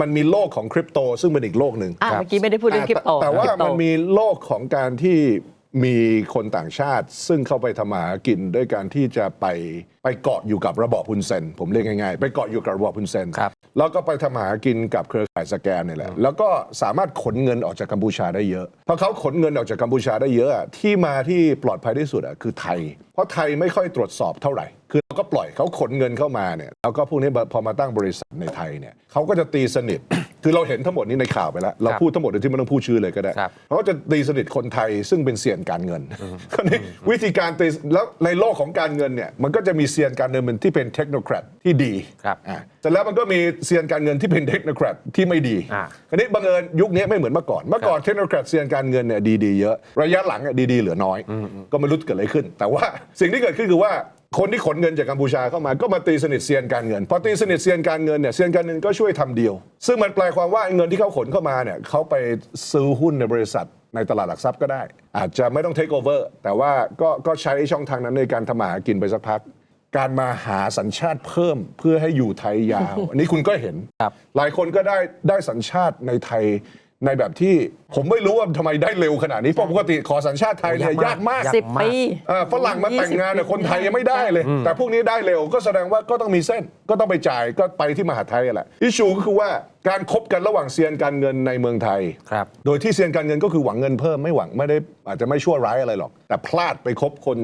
มันมีโลกของคริปโตซึ่งเป็นอีกโลกหนึ่งอะเมื่อกี้ไม่ได้พูดเรื่องคริปโตแต่แต่ว่าคริปโต มันมีโลกของการที่มีคนต่างชาติ ซึ่งเข้าไปทำมาหากินด้วยการที่จะไปไปเกาะอยู่กับระบอบฮุนเซน ผมเรียกง่ายๆ ไปเกาะอยู่กับระบอบฮุนเซน ครับ แล้วก็ไปทำมาหากินกับเครือข่ายสแกนนี่แหละ แล้วก็สามารถขนเงินออกจากกัมพูชาได้เยอะ เพราะเขาขนเงินออกจากกัมพูชาได้เยอะอะที่มาที่ปลอดภัยที่สุดอะคือไทย เพราะไทยไม่ค่อยตรวจสอบเท่าไหร่ คือเรา ก็ปล่อยเขาขนเงินเข้ามาเนี่ยแล้วก็พวกนี้พอมาตั้งบริษัทในไทยเนี่ยเขาก็จะตีสนิท คือเราเห็นทั้งหมดนี้ในข่าวไปแล้ว เราครับพูดทั้งหมดโดยที่ไม่ต้องพูดชื่อเลยก็ได้ครับเขาก็จะตีสนิทคนไทยซึ่งเป็นเซียนการเงินคราวนี้วิธีการตีแล้วในโลกของการเงินเนี่ยมันก็จะมีเซียนการเงินที่เป็นเทคโนแครดที่ดีครับอะแต่แล้วมันก็มีเซียนการเงินที่เป็นเทคโนแครดที่ไม่ดีอ่าคราวนี้บังเอิญยุคนี้ไม่เหมือนเมื่อก่อนเมื่อก่อนเทคโนแครดเซียนการเงินเนี่ยดีๆเยอะระยะหลังอะดีๆเหลือน้อย ก็ไม่รู้เกิดอะไรขึ้น แต่ว่าสิ่งที่เกิดขึ้นคือว่า คนที่ขนเงินจากกัมพูชาเข้ามาก็มาตีสนิทเซียนการเงินพอตีสนิทเซียนการเงินเนี่ยเซียนการเงินก็ช่วยทำเดียว ซึ่งมันแปลความว่าไอ้เงินที่เขาขนเข้ามาเนี่ยเขาไปซื้อหุ้นในบริษัทในตลาดหลักทรัพย์ก็ได้ อาจจะไม่ต้องเทคโอเวอร์แต่ว่าก็ก็ใช้ช่องทางนั้นในการทำมาหากินไปสักพัก การมาหาสัญชาติเพิ่มเพื่อให้อยู่ไทยยาว อันนี้คุณก็เห็นครับหลายคนก็ได้ได้สัญชาติในไทย ในแบบที่ผมไม่รู้ว่าทำไมได้เร็วขนาดนี้เพราะปกติขอสัญชาติไทยเนี่ยยากมาก สิบปี อ่าฝรั่งมาแต่งงานเนี่ย20คนไทยยังไม่ได้เลย แต่พวกนี้ได้เร็วก็แสดงว่าก็ต้องมีเส้นก็ต้องไปจ่ายก็ไปที่มหาดไทยแหละอิชูก็คือว่าการคบกันระหว่างเซียนการเงินในเมืองไทย ครับ โดยที่เซียนการเงินก็คือหวังเงินเพิ่มไม่หวังไม่ได้อาจจะไม่ชั่วร้ายอะไรหรอก แต่พลาดไปคบคน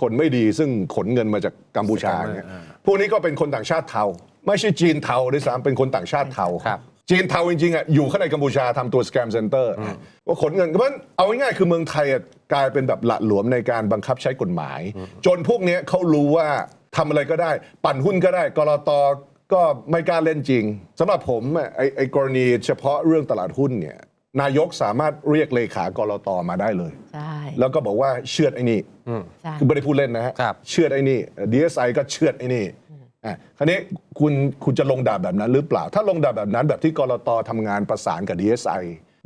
คนไม่ดีซึ่งขนเงินมาจากกัมพูชาเนี่ยพวกนี้ก็เป็นคนต่างชาติเทา ไม่ใช่จีนเทาด้วยซ้ำเป็นคนต่างชาติเทาครับ จีนเทาจริงๆอะอยู่ข้างในกัมพูชาทำตัวสแกมเซ็นเตอร์ว่าขนเงินเพราะฉะนั้นเอาง่ายๆคือเมืองไทยอะกลายเป็นแบบหละหลวมในการบังคับใช้กฎหมาย จนพวกเนี้ยเขารู้ว่าทำอะไรก็ได้ ปั่นหุ้นก็ได้กรตก็ไม่กล้าเล่นจริงสำหรับผมอะไอ้ไอ้กรณีเฉพาะเรื่องตลาดหุ้นเนี่ยนายกสามารถเรียกเลขากรตมาได้เลยใช่แล้วก็บอกว่าเชือดไอ้นี่ใช่คือไม่ได้พูดเล่นนะฮะครับเชือดไอ้นี่ DSI ก็เชือดไอ้นี่ อะคราวนี้คุณคุณจะลงดาบแบบนั้นหรือเปล่า ถ้าลงดาบแบบนั้นแบบที่กรตทำงานประสานกับ DSI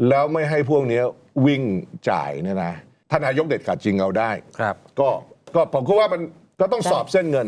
แล้วไม่ให้พวกเนี้ยวิ่งจ่ายเนี่ยนะถ้านายกเด็ดขาดจริงเอาได้ ครับ ก็ก็ผมก็ว่ามันก็ต้องสอบเส้นเงิน